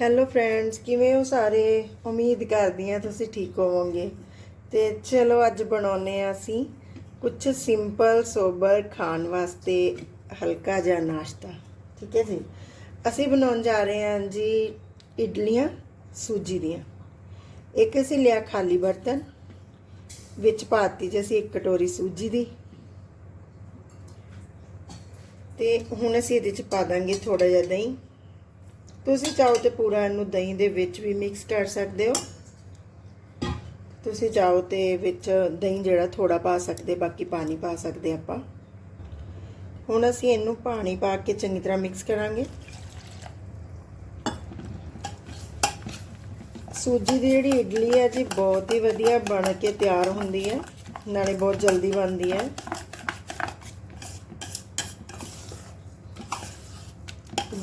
Hello friends ਕਿਵੇਂ ਹੋ ਸਾਰੇ? ਉਮੀਦ ਕਰਦੀ ਹਾਂ ਤੁਸੀਂ ਠੀਕ ਹੋਵੋਗੇ। ਤੇ ਚਲੋ ਅੱਜ ਬਣਾਉਨੇ ਆ ਅਸੀਂ ਕੁਝ ਸਿੰਪਲ ਸੋਬਰ ਖਾਣ ਵਾਸਤੇ ਹਲਕਾ ਜਿਹਾ ਨਾਸ਼ਤਾ। ਠੀਕ ਹੈ ਜੀ? ਅਸੀਂ ਬਣਾਉਣ ਜਾ ਰਹੇ ਹਾਂ ਜੀ ਇਡਲੀਆਂ, ਸੂਜੀ ਦੀਆਂ। ਇੱਕ ਅਸੀਂ ਲਿਆ ਖਾਲੀ ਬਰਤਨ, ਵਿੱਚ ਪਾਤੀ ਜੀ ਅਸੀਂ ਇੱਕ ਕਟੋਰੀ ਸੂਜੀ ਦੀ। ਤੇ ਹੁਣ ਅਸੀਂ ਇਹਦੇ ਚ ਪਾ ਦਾਂਗੇ ਥੋੜਾ ਜਿਹਾ ਦਹੀਂ। ਤੁਸੀਂ ਚਾਹੋ ਤੇ ਪੂਰਾ ਇਹਨੂੰ ਦਹੀਂ ਦੇ ਵਿੱਚ ਵੀ ਮਿਕਸ ਕਰ ਸਕਦੇ ਹੋ। ਤੁਸੀਂ ਚਾਹੋ ਤੇ ਵਿੱਚ ਦਹੀਂ ਜਿਹੜਾ ਥੋੜਾ ਪਾ ਸਕਦੇ, ਬਾਕੀ ਪਾਣੀ ਪਾ ਸਕਦੇ ਆਪਾਂ। ਹੁਣ ਅਸੀਂ ਇਹਨੂੰ ਪਾਣੀ ਪਾ ਕੇ ਚੰਗੀ ਤਰ੍ਹਾਂ ਮਿਕਸ ਕਰਾਂਗੇ। ਸੂਜੀ ਦੀ ਜਿਹੜੀ ਇਡਲੀ ਹੈ ਜੀ, ਬਹੁਤ ਹੀ ਵਧੀਆ ਬਣ ਕੇ ਤਿਆਰ ਹੁੰਦੀ ਹੈ। ਨਾਲੇ ਬਹੁਤ ਜਲਦੀ ਬਣਦੀ ਹੈ।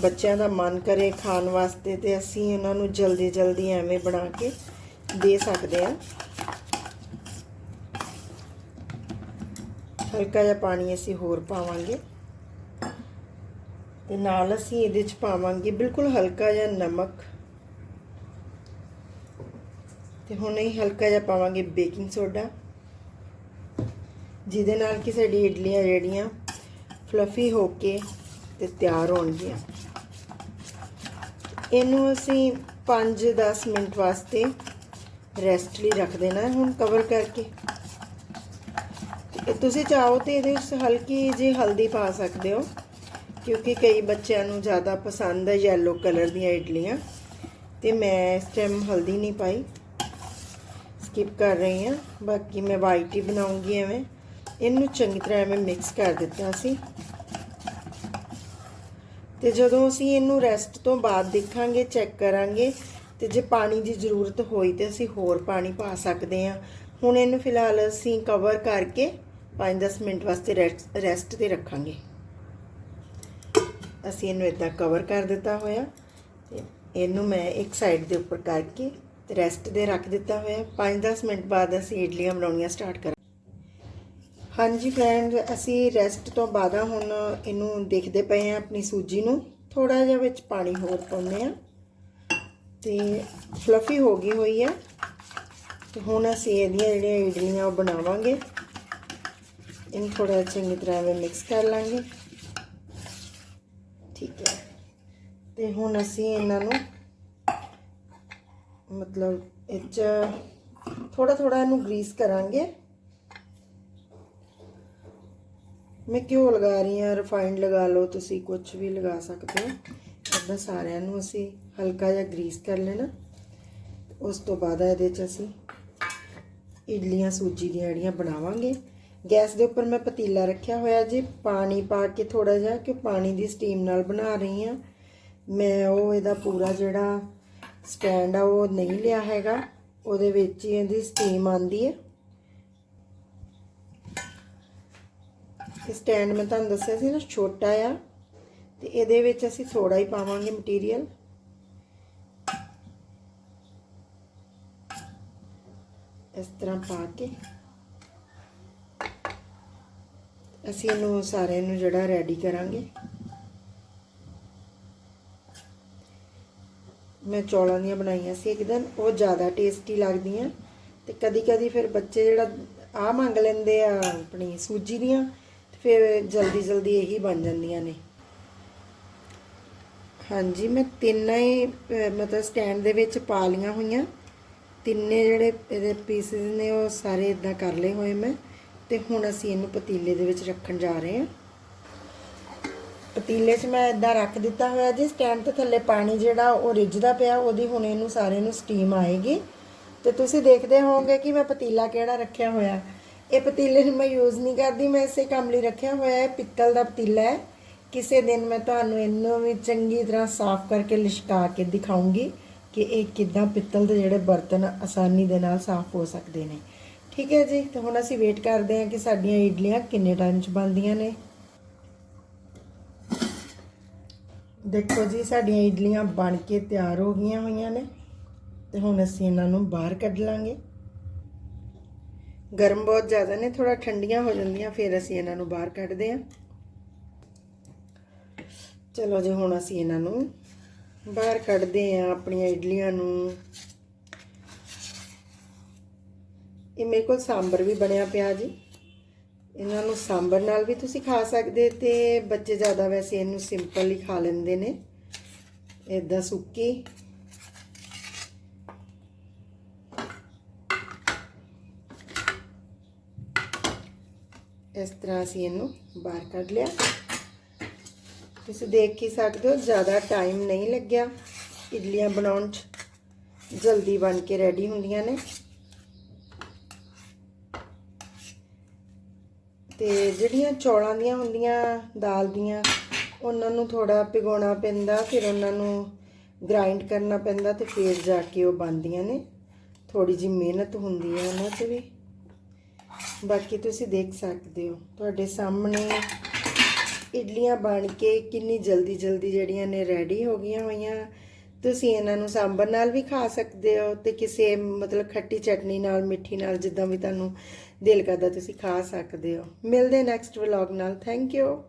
ਬੱਚਿਆਂ ਦਾ ਮਨ ਕਰੇ ਖਾਣ ਵਾਸਤੇ ਤੇ ਅਸੀਂ ਉਹਨਾਂ ਨੂੰ ਜਲਦੀ ਜਲਦੀ ਐਵੇਂ ਬਣਾ ਕੇ ਦੇ ਸਕਦੇ ਹਾਂ। ਹਲਕਾ ਜਿਹਾ ਪਾਣੀ ਅਸੀਂ ਹੋਰ ਪਾਵਾਂਗੇ। ਤੇ ਨਾਲ ਅਸੀਂ ਇਹਦੇ ਚ ਪਾਵਾਂਗੇ ਬਿਲਕੁਲ ਹਲਕਾ ਜਿਹਾ ਨਮਕ। ਤੇ ਹੁਣ ਇਹ ਹਲਕਾ ਜਿਹਾ ਪਾਵਾਂਗੇ ਬੇਕਿੰਗ ਸੋਡਾ। ਜਿਹਦੇ ਨਾਲ ਕਿ ਸਾਡੀ ਇਡਲੀਆਂ ਜਿਹੜੀਆਂ ਫਲਫੀ ਹੋ ਕੇ ਤੇ ਤਿਆਰ ਹੋਣਗੀਆਂ। ਇਹਨੂੰ ਅਸੀਂ 5-10 ਮਿੰਟ ਵਾਸਤੇ ਰੈਸਟ ਲਈ ਰੱਖ ਦੇਣਾ ਹੁਣ ਕਵਰ ਕਰਕੇ। ਤੁਸੀਂ ਚਾਹੋ ਤੇ ਇਹਦੇ ਵਿੱਚ ਹਲਕੀ ਜਿਹੀ ਹਲਦੀ ਪਾ ਸਕਦੇ ਹੋ, ਕਿਉਂਕਿ ਕਈ ਬੱਚਿਆਂ ਨੂੰ ਜ਼ਿਆਦਾ ਪਸੰਦ ਹੈ ਯੈਲੋ ਕਲਰ ਦੀਆਂ ਇਡਲੀਆਂ। ਤੇ ਮੈਂ ਇਸ ਟਾਈਮ ਹਲਦੀ ਨਹੀਂ ਪਾਈ। ਸਕਿਪ ਕਰ ਰਹੀ ਹਾਂ, ਬਾਕੀ ਮੈਂ ਵਾਈਟ ਹੀ ਬਣਾਉਂਗੀ ਐਵੇਂ। ਇਹਨੂੰ ਚੰਗੀ ਤਰ੍ਹਾਂ ਐਵੇਂ ਮਿਕਸ ਕਰ ਦਿੱਤਾ ਸੀ। ਤੇ ਜਦੋਂ ਅਸੀਂ ਇਹਨੂੰ ਰੈਸਟ ਤੋਂ ਬਾਅਦ ਦੇਖਾਂਗੇ ਚੈੱਕ ਕਰਾਂਗੇ, ਤੇ ਜੇ ਪਾਣੀ ਦੀ ਜ਼ਰੂਰਤ ਹੋਈ ਤੇ ਅਸੀਂ ਹੋਰ ਪਾਣੀ ਪਾ ਸਕਦੇ ਹਾਂ। ਹੁਣ ਇਹਨੂੰ ਫਿਲਹਾਲ ਅਸੀਂ ਕਵਰ ਕਰਕੇ 5-10 ਮਿੰਟ ਵਾਸਤੇ ਰੈਸਟ ਤੇ ਰੱਖਾਂਗੇ। ਅਸੀਂ ਇਹਨੂੰ ਇਦਾਂ ਕਵਰ ਕਰ ਦਿੱਤਾ ਹੋਇਆ। ਤੇ ਇਹਨੂੰ ਮੈਂ ਇੱਕ ਸਾਈਡ ਦੇ ਉੱਪਰ ਕਰਕੇ ਤੇ ਰੈਸਟ ਦੇ ਰੱਖ ਦਿੱਤਾ ਹੋਇਆ। 5-10 ਮਿੰਟ ਬਾਅਦ ਅਸੀਂ ਇਡਲੀਆਂ ਬਣਾਉਣੀਆਂ ਸਟਾਰਟ ਕਰਾਂਗੇ। ਹਾਂਜੀ ਫਰੈਂਡ ਅਸੀਂ ਰੈਸਟ ਤੋਂ ਬਾਅਦ ਹੁਣ ਇਹਨੂੰ ਦੇਖਦੇ ਪਏ ਆ ਆਪਣੀ ਸੂਜੀ ਨੂੰ। ਥੋੜਾ ਜਿਹਾ ਵਿੱਚ ਪਾਣੀ ਹੋਰ ਪਾਉਂਦੇ ਆ ਤੇ ਫਲਫੀ ਹੋ ਗਈ ਹੋਈ ਆ। ਤੇ ਹੁਣ ਅਸੀਂ ਇਹਦੀਆਂ ਜਿਹੜੀਆਂ ਇਡਲੀਆਂ ਉਹ ਬਣਾਵਾਂਗੇ। ਇਹਨੂੰ ਥੋੜਾ ਚੰਗੀ ਤਰ੍ਹਾਂ ਐਵੇਂ ਮਿਕਸ ਕਰ ਲਾਂਗੇ। ਠੀਕ ਹੈ। ਤੇ ਹੁਣ ਅਸੀਂ ਇਹਨਾਂ ਨੂੰ ਮਤਲਬ ਇਹ ਚ ਥੋੜਾ ਥੋੜਾ ਇਹਨੂੰ ਗਰੀਸ ਕਰਾਂਗੇ। ਮੈਂ ਘਿਓ ਲਗਾ ਰਹੀ ਹਾਂ ਰਿਫਾਈਨਡ ਲਗਾ ਲਓ, ਤੁਸੀਂ ਕੁਝ ਵੀ ਲਗਾ ਸਕਦੇ ਹੋ। ਇੱਦਾਂ ਸਾਰਿਆਂ ਨੂੰ ਅਸੀਂ ਹਲਕਾ ਜਿਹਾ ਗਰੀਸ ਕਰ ਲੈਣਾ। ਉਸ ਤੋਂ ਬਾਅਦ ਇਹਦੇ 'ਚ ਅਸੀਂ ਇਡਲੀਆਂ, ਸੂਜੀ ਦੀਆਂ ਜਿਹੜੀਆਂ ਬਣਾਵਾਂਗੇ। ਗੈਸ ਦੇ ਉੱਪਰ ਮੈਂ ਪਤੀਲਾ ਰੱਖਿਆ ਹੋਇਆ ਜੀ, ਪਾਣੀ ਪਾ ਕੇ ਥੋੜਾ ਜਿਹਾ ਕਿ ਪਾਣੀ ਦੀ ਸਟੀਮ ਨਾਲ ਬਣਾ ਰਹੀ ਹਾਂ। ਮੈਂ ਉਹ ਇਹਦਾ ਪੂਰਾ ਜਿਹੜਾ ਸਟੈਂਡ ਆ, ਉਹ ਨਹੀਂ ਲਿਆ ਹੈਗਾ। ਉਹਦੇ ਵਿੱਚ ਹੀ ਇਹਦੀ ਸਟੀਮ ਆਂਦੀ ਹੈ। ਸਟੈਂਡ ਮੈਂ ਤੁਹਾਨੂੰ ਦੱਸਿਆ ਸੀ ਨਾ, ਛੋਟਾ ਆ। ਤੇ ਇਹਦੇ ਵਿੱਚ ਅਸੀਂ ਥੋੜਾ ਹੀ ਪਾਵਾਂਗੇ ਮਟੀਰੀਅਲ ਇਸ ਤਰ੍ਹਾਂ ਪਾ ਕੇ। ਅਸੀਂ ਇਹਨੂੰ ਸਾਰੇ ਨੂੰ ਜਿਹੜਾ ਰੈਡੀ ਕਰਾਂਗੇ। ਮੈਂ ਚੌਲਾਂ ਦੀਆਂ ਬਣਾਈਆਂ ਸੀ ਇੱਕ ਦਿਨ, ਉਹ ਜ਼ਿਆਦਾ ਟੇਸਟੀ ਲੱਗਦੀਆਂ। ਤੇ ਕਦੀ ਕਦੀ ਫਿਰ ਬੱਚੇ ਜਿਹੜਾ ਆ ਮੰਗ ਲੈਂਦੇ ਆ ਆਪਣੀ ਸੂਜੀ ਦੀਆਂ ਫਿਰ ਜਲਦੀ ਜਲਦੀ ਇਹੀ ਬਣ ਜਾਂਦੀਆਂ ਨੇ। ਹਾਂਜੀ, ਮੈਂ ਤਿੰਨਾਂ ਹੀ ਮਤਲਬ ਸਟੈਂਡ ਦੇ ਵਿੱਚ ਪਾ ਲੀਆਂ ਹੋਈਆਂ। ਤਿੰਨੇ ਜਿਹੜੇ ਇਹਦੇ ਪੀਸਿਸ ਨੇ, ਉਹ ਸਾਰੇ ਇਦਾਂ ਕਰ ਲਏ ਹੋਏ ਮੈਂ। ਤੇ ਹੁਣ ਅਸੀਂ ਇਹਨੂੰ ਪਤੀਲੇ ਦੇ ਵਿੱਚ ਰੱਖਣ ਜਾ ਰਹੇ ਹਾਂ। ਪਤੀਲੇ 'ਚ ਮੈਂ ਇਦਾਂ ਰੱਖ ਦਿੱਤਾ ਹੋਇਆ ਜੀ। ਸਟੈਂਡ ਤੇ ਥੱਲੇ ਪਾਣੀ ਜਿਹੜਾ ਉਹ ਰਿੱਝਦਾ ਪਿਆ, ਉਹਦੀ ਹੁਣ ਇਹਨੂੰ ਸਾਰੇ ਨੂੰ ਸਟੀਮ ਆਏਗੀ। ਤੇ ਤੁਸੀਂ ਦੇਖਦੇ ਹੋਵੋਗੇ ਕਿ ਮੈਂ ਪਤੀਲਾ ਕਿਹੜਾ ਰੱਖਿਆ ਹੋਇਆ। ਇਹ ਪਤੀਲੇ ਨੂੰ ਮੈਂ ਯੂਜ਼ ਨਹੀਂ ਕਰਦੀ, ਮੈਂ ਇਸੇ ਕੰਮ ਲਈ ਰੱਖਿਆ ਹੋਇਆ ਹੈ, ਪਿੱਤਲ ਦਾ ਪਤੀਲਾ ਹੈ। ਕਿਸੇ ਦਿਨ ਮੈਂ ਤੁਹਾਨੂੰ ਇਹਨੂੰ ਵੀ ਚੰਗੀ ਤਰ੍ਹਾਂ ਸਾਫ਼ ਕਰਕੇ ਲਿਸ਼ਕਾ ਕੇ ਦਿਖਾਉਂਗੀ ਕਿ ਇਹ ਕਿੱਦਾਂ ਪਿੱਤਲ ਦੇ ਜਿਹੜੇ ਬਰਤਨ ਆਸਾਨੀ ਦੇ ਨਾਲ ਸਾਫ਼ ਹੋ ਸਕਦੇ ਨੇ। ਠੀਕ ਹੈ ਜੀ, ਤੇ ਹੁਣ ਅਸੀਂ ਵੇਟ ਕਰਦੇ ਹਾਂ ਕਿ ਸਾਡੀਆਂ ਇਡਲੀਆਂ ਕਿੰਨੇ ਟਾਈਮ 'ਚ ਬਣਦੀਆਂ ਨੇ। ਦੇਖੋ ਜੀ, ਸਾਡੀਆਂ ਇਡਲੀਆਂ ਬਣ ਕੇ ਤਿਆਰ ਹੋ ਗਈਆਂ ਹੋਈਆਂ ਨੇ, ਤੇ ਹੁਣ ਅਸੀਂ ਇਹਨਾਂ ਨੂੰ ਬਾਹਰ ਕੱਢ ਲਾਂਗੇ। ਗਰਮ ਬਹੁਤ ਜ਼ਿਆਦਾ ਨੇ ਥੋੜਾ ਠੰਡੀਆਂ ਹੋ ਜਾਂਦੀਆਂ, ਫਿਰ ਅਸੀਂ ਇਹਨਾਂ ਨੂੰ ਬਾਹਰ ਕੱਢਦੇ ਹਾਂ। ਚਲੋ ਜੀ, ਹੁਣ ਅਸੀਂ ਇਹਨਾਂ ਨੂੰ ਬਾਹਰ ਕੱਢਦੇ ਆ ਆਪਣੀਆਂ ਇਡਲੀਆਂ ਨੂੰ। ਇਹ ਮੇਰੇ ਕੋਲ ਸਾਂਬਰ ਵੀ ਬਣਿਆ ਪਿਆ ਜੀ। ਇਹਨਾਂ ਨੂੰ ਸਾਂਬਰ ਨਾਲ ਵੀ ਤੁਸੀਂ ਖਾ ਸਕਦੇ ਤੇ ਬੱਚੇ ਜ਼ਿਆਦਾ ਵੈਸੇ ਇਹਨੂੰ ਸਿੰਪਲ ਹੀ ਖਾ ਲੈਂਦੇ ਨੇ। ਇਦਾਂ ਸੁੱਕੀ। ਇਸ ਤਰ੍ਹਾਂ ਅਸੀਂ ਇਹਨੂੰ ਬਾਹਰ ਕੱਢ ਲਿਆ। ਤੁਸੀਂ ਦੇਖ ਹੀ ਸਕਦੇ ਹੋ, ਜ਼ਿਆਦਾ ਟਾਈਮ ਨਹੀਂ ਲੱਗਿਆ ਇਡਲੀਆਂ ਬਣਾਉਣ 'ਚ। ਜਲਦੀ ਬਣ ਕੇ ਰੈਡੀ ਹੁੰਦੀਆਂ ਨੇ। ਤੇ ਜਿਹੜੀਆਂ ਚੌਲਾਂ ਦੀਆਂ ਹੁੰਦੀਆਂ, ਦਾਲ ਦੀਆਂ, ਉਹਨਾਂ ਨੂੰ ਥੋੜਾ ਭਿਗਾਉਣਾ ਪੈਂਦਾ, ਫਿਰ ਉਹਨਾਂ ਨੂੰ ਗ੍ਰਾਈਂਡ ਕਰਨਾ ਪੈਂਦਾ ਤੇ ਫਿਰ ਜਾ ਕੇ ਉਹ ਬਣਦੀਆਂ ਨੇ। ਥੋੜੀ ਜੀ ਮਿਹਨਤ ਹੁੰਦੀ ਹੈ ਉਹਨਾਂ 'ਚ ਵੀ। ਬਾਕੀ ਤੁਸੀਂ ਦੇਖ ਸਕਦੇ ਹੋ। ਤੁਹਾਡੇ ਸਾਹਮਣੇ ਇਡਲੀਆਂ ਬਣ ਕੇ ਕਿੰਨੀ ਜਲਦੀ ਜਲਦੀ ਜਿਹੜੀਆਂ ਨੇ ਰੈਡੀ ਹੋ ਗਈਆਂ ਹੋਈਆਂ। ਤੁਸੀਂ ਇਹਨਾਂ ਨੂੰ ਸਾਂਬਰ ਨਾਲ ਵੀ ਖਾ ਸਕਦੇ ਹੋ ਤੇ ਕਿਸੇ ਮਤਲਬ ਖੱਟੀ ਚਟਨੀ ਨਾਲ, ਮਿੱਠੀ ਨਾਲ ਜਿੱਦਾਂ ਵੀ ਤੁਹਾਨੂੰ ਦਿਲ ਕਰਦਾ ਤੁਸੀਂ ਖਾ ਸਕਦੇ ਹੋ। ਮਿਲਦੇ ਨੈਕਸਟ ਵਲੌਗ ਨਾਲ। Thank you